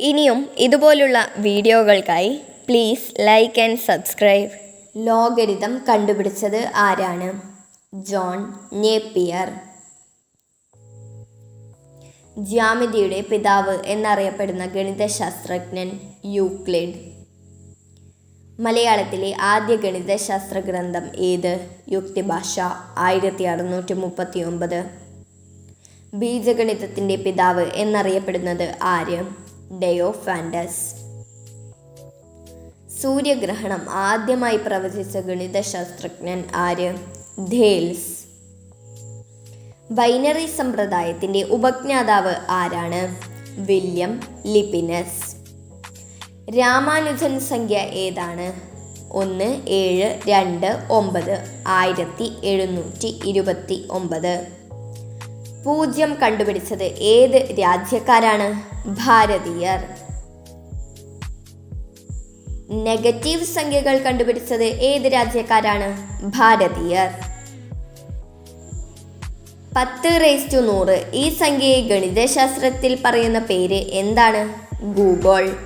ഇനിയും ഇതുപോലുള്ള വീഡിയോകൾക്കായി please like and subscribe logarithm കണ്ടുപിടിച്ചത് ആരാണ്? John Napier. ജ്യാമിതിയുടെ പിതാവ് എന്നറിയപ്പെടുന്ന ഗണിതശാസ്ത്രജ്ഞൻ യൂക്ലിഡ്. മലയാളത്തിലെ ആദ്യ ഗണിതശാസ്ത്ര ഗ്രന്ഥം ഏത്? യുക്തിഭാഷ ആയിരത്തി അറുന്നൂറ്റി മുപ്പത്തി ഒമ്പത് ബീജഗണിതത്തിന്റെ പിതാവ് എന്നറിയപ്പെടുന്നത് ആര്? ഡയോഫാൻഡസ് സൂര്യഗ്രഹണം ആദ്യമായി പ്രവചിച്ച ഗണിതശാസ്ത്രജ്ഞൻ ആര്? ധേൽസ്. ബൈനറി സമ്പ്രദായത്തിന്റെ ഉപജ്ഞാതാവ് ആരാണ്? വില്യം ലിപിനസ്. രാമാനുജൻ സംഖ്യ ഏതാണ്? ഒന്ന് ഏഴ് രണ്ട് ഒമ്പത് ആയിരത്തി എഴുന്നൂറ്റി ഇരുപത്തി ഒമ്പത്. പൂജ്യം കണ്ടുപിടിച്ചത് ഏത് രാജ്യക്കാരാണ്? ഭാരതീയർ. നെഗറ്റീവ് സംഖ്യകൾ കണ്ടുപിടിച്ചത് ഏത് രാജ്യക്കാരാണ്? ഭാരതീയർ. പത്ത് റേസ് ടു നൂറ്. ഈ സംഖ്യയെ ഗണിതശാസ്ത്രത്തിൽ പറയുന്ന പേര് എന്താണ്? ഗൂഗോൾ.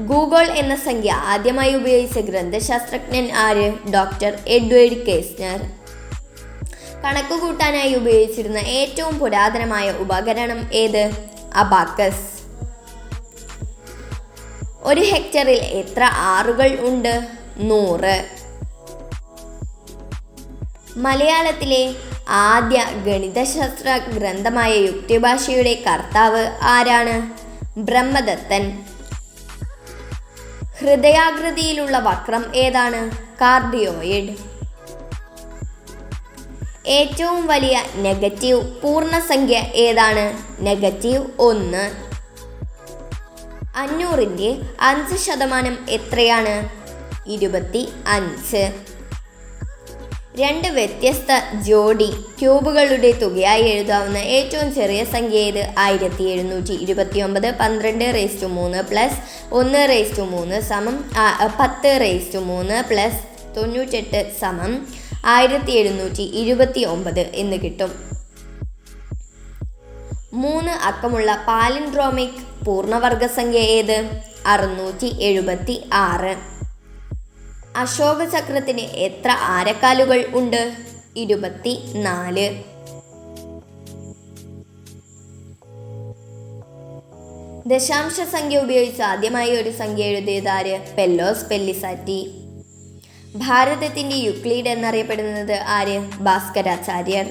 ഗൂഗോൾ എന്ന സംഖ്യ ആദ്യമായി ഉപയോഗിച്ച ഗ്രന്ഥശാസ്ത്രജ്ഞൻ ആര്? Doctor Edward Kesner. കണക്ക് കൂട്ടാനായി ഉപയോഗിച്ചിരുന്ന ഏറ്റവും പുരാതനമായ ഉപകരണം ഏത്? അബാക്കസ്. ഒരു ഹെക്ടറിൽ എത്ര ആറുകൾ ഉണ്ട്? നൂറ്. മലയാളത്തിലെ ആദ്യ ഗണിതശാസ്ത്ര ഗ്രന്ഥമായ യുക്തിഭാഷയുടെ കർത്താവ് ആരാണ്? ബ്രഹ്മദത്തൻ. ഹൃദയാകൃതിയിലുള്ള വക്രം ഏതാണ്? കാർഡിയോയിഡ്. ഏറ്റവും വലിയ നെഗറ്റീവ് പൂർണസംഖ്യ ഏതാണ്? നെഗറ്റീവ് ഒന്ന്. അഞ്ഞൂറിന്റെ അഞ്ച് ശതമാനം എത്രയാണ്? ഇരുപത്തി അഞ്ച്. രണ്ട് വ്യത്യസ്ത ജോഡി ക്യൂബുകളുടെ തുകയായി എഴുതാവുന്ന ഏറ്റവും ചെറിയ സംഖ്യ ഏത്? ആയിരത്തി എഴുന്നൂറ്റി ഇരുപത്തി ഒമ്പത് പന്ത്രണ്ട് റേസ് ടു മൂന്ന് പ്ലസ് ഒന്ന് റേസ് ടു മൂന്ന് സമം പത്ത് റേസ് ടു മൂന്ന് പ്ലസ് തൊണ്ണൂറ്റെട്ട് സമം. ആയിരത്തി എഴുന്നൂറ്റി ഇരുപത്തി ഒമ്പത് എന്ന് കിട്ടും. മൂന്ന് അക്കമുള്ള പാലിൻഡ്രോമിക് പൂർണവർഗ സംഖ്യ ഏത്? അറുന്നൂറ്റി എഴുപത്തി ആറ് അശോക ചക്രത്തിന് എത്ര ആരക്കാലുകൾ ഉണ്ട്? ഇരുപത്തി നാല് ദശാംശ സംഖ്യ ഉപയോഗിച്ച് ആദ്യമായി ഒരു സംഖ്യ എഴുതിയതാര് പെല്ലോസ് പെല്ലിസാറ്റി. ഭാരതത്തിന്റെ യുക്ലീഡ് എന്നറിയപ്പെടുന്നത് ആര്? ഭാസ്കരാചാര്യർ.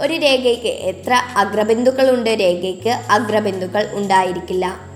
ഒരു രേഖയ്ക്ക് എത്ര അഗ്രബിന്ദുക്കളുണ്ട് രേഖയ്ക്ക് അഗ്രബിന്ദുക്കൾ ഉണ്ടായിരിക്കില്ല.